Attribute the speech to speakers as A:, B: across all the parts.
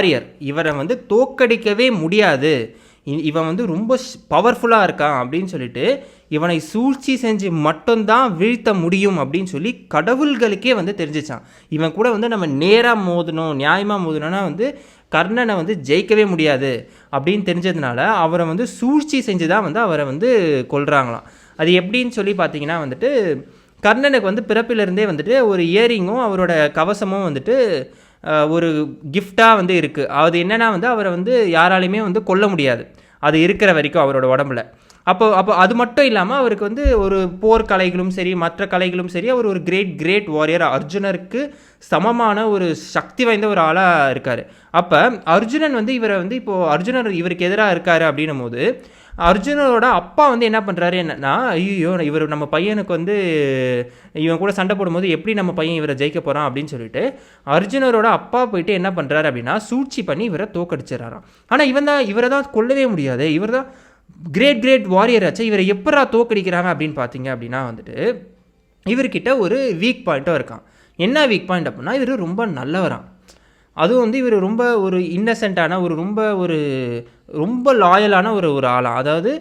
A: Warrior இவரை வந்து தோக்கடிக்கவே முடியாது. இ- இவன் வந்து ரொம்ப பவர்ஃபுல்லாக இருக்கான் அப்படின்னு சொல்லிட்டு இவனை சூழ்ச்சி செஞ்சு மட்டும்தான் வீழ்த்த முடியும் அப்படின்னு சொல்லி கடவுள்களுக்கே வந்து தெரிஞ்சிச்சான். இவன் கூட வந்து நம்ம நேராக மோதணும் நியாயமாக மோதணும்னா வந்து கர்ணனை வந்து ஜெயிக்கவே முடியாது அப்படின்னு தெரிஞ்சதுனால அவரை வந்து சூழ்ச்சி செஞ்சு தான் வந்து அவரை வந்து கொள்கிறாங்களாம் அது எப்படின்னு சொல்லி பார்த்தீங்கன்னா வந்துட்டு கர்ணனுக்கு வந்து பிறப்பிலிருந்தே வந்துட்டு ஒரு இயரிங்கும் அவரோட கவசமும் வந்துட்டு ஒரு கிஃப்டாக வந்து இருக்குது அது என்னன்னா வந்து அவரை வந்து யாராலையுமே வந்து கொல்ல முடியாது. அது இருக்கிற வரைக்கும் அவரோட உடம்புல. அப்போ அப்போ அது மட்டும் இல்லாமல் அவருக்கு வந்து ஒரு போர் கலைகளும் சரி மற்ற கலைகளும் சரி அவர் ஒரு கிரேட் கிரேட் வாரியர் அர்ஜுனருக்கு சமமான ஒரு சக்தி வாய்ந்த ஒரு ஆளாக இருக்கார். அப்போ அர்ஜுனன் வந்து இவரை வந்து இப்போது அர்ஜுனர் இவருக்கு எதிராக இருக்காரு அப்படின்னும் போது அர்ஜுனரோட அப்பா வந்து என்ன பண்ணுறாரு என்னன்னா ஐயோ இவர் நம்ம பையனுக்கு வந்து இவன் கூட சண்டை போடும்போது எப்படி நம்ம பையன் இவரை ஜெயிக்க போகிறான் அப்படின்னு சொல்லிட்டு அர்ஜுனரோட அப்பா போயிட்டு என்ன பண்ணுறாரு அப்படின்னா சூழ்ச்சி பண்ணி இவரை தோக்கடிச்சிடறாராம். ஆனால் இவன் தான் இவரை தான் கொல்லவே முடியாது. இவர் தான் கிரேட் கிரேட் வாரியர் ஆச்சு இவரை எப்படா தோக்கடிக்கிறாங்க அப்படின்னு பார்த்தீங்க அப்படின்னா வந்துட்டு இவர்கிட்ட ஒரு வீக் பாயிண்ட்டும் இருக்கான். என்ன வீக் பாயிண்ட் அப்படின்னா இவர் ரொம்ப நல்லவரான் அதுவும் வந்து இவர் ரொம்ப ஒரு இன்னசென்ட்டான ஒரு ரொம்ப ஒரு ரொம்ப லாயலான ஒரு ஒரு ஆளாக அதாவது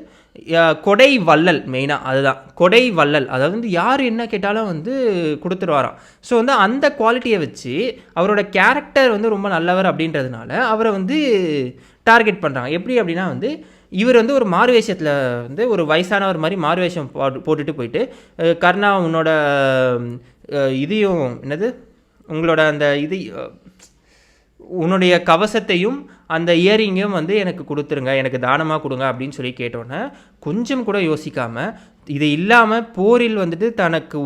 A: கொடை வள்ளல் மெயினாக அதுதான். கொடை வள்ளல். அதாவது வந்து யார் என்ன கேட்டாலும் வந்து கொடுத்துருவாராம். ஸோ வந்து அந்த குவாலிட்டியை வச்சு அவரோட கேரக்டர் வந்து ரொம்ப நல்லவர் அப்படின்றதுனால அவரை வந்து டார்கெட் பண்ணுறாங்க எப்படி அப்படின்னா வந்து இவர் வந்து ஒரு மாறு வேஷத்தில் வந்து ஒரு வயசானவர் மாதிரி மாறு வேஷம் போட்டு- போட்டுட்டு போயிட்டு கர்ணா உன்னோட இதையும் என்னது? உங்களோட அந்த இது உன்னுடைய கவசத்தையும் அந்த இயரிங்கும் வந்து எனக்கு கொடுத்துருங்க எனக்கு தானமாக கொடுங்க அப்படின்னு சொல்லி கேட்டோன்னே கொஞ்சம் கூட யோசிக்காமல் இது இல்லாமல் போரில் வந்துட்டு தனக்கு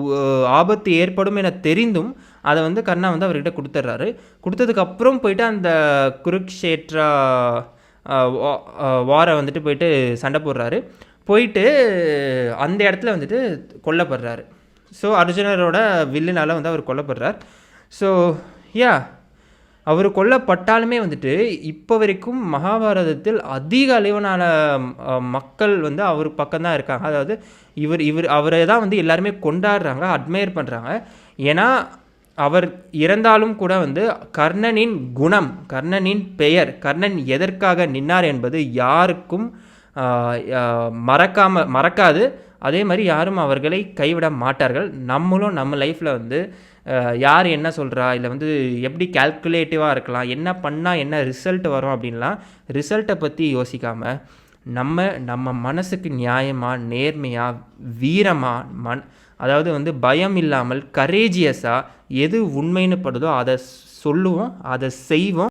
A: ஆபத்து ஏற்படும் என தெரிந்தும் அதை வந்து கர்ணா வந்து அவர்கிட்ட கொடுத்துட்றாரு கொடுத்ததுக்கப்புறம் போயிட்டு அந்த குருக்ஷேத்ரா வாரை வந்துட்டு போயிட்டு சண்டை போடுறாரு. போயிட்டு அந்த இடத்துல வந்துட்டு கொல்லப்படுறாரு. ஸோ அர்ஜுனரோட வில்லுனால் வந்து அவர் கொல்லப்படுறார். ஸோ யா அவர் கொல்லப்பட்டாலுமே வந்துட்டு இப்போ வரைக்கும் மகாபாரதத்தில் அதிக அளவிலான மக்கள் வந்து அவர் பக்கம்தான் இருக்காங்க. அதாவது இவர் இவர் அவரை தான் வந்து எல்லாருமே கொண்டாடுறாங்க அட்மையர் பண்ணுறாங்க ஏன்னா அவர் இறந்தாலும் கூட வந்து கர்ணனின் குணம் கர்ணனின் பெயர் கர்ணன் எதற்காக நின்னார் என்பது யாருக்கும் மறக்காம மறக்காது. அதே மாதிரி யாரும் அவர்களை கைவிட மாட்டார்கள். நம்மளும் நம்ம லைஃப்பில் வந்து யார் என்ன சொல்கிறா இல்லை வந்து எப்படி கால்குலேட்டிவாக இருக்கலாம் என்ன பண்ணால் என்ன ரிசல்ட் வரும் அப்படின்லாம் ரிசல்ட்டை பற்றி யோசிக்காமல் நம்ம நம்ம மனசுக்கு நியாயமாக நேர்மையாக வீரமாக மன் அதாவது வந்து பயம் இல்லாமல் கரேஜியஸாக எது உண்மைன்னு படுதோ அதை சொல்லுவோம் அதை செய்வோம்.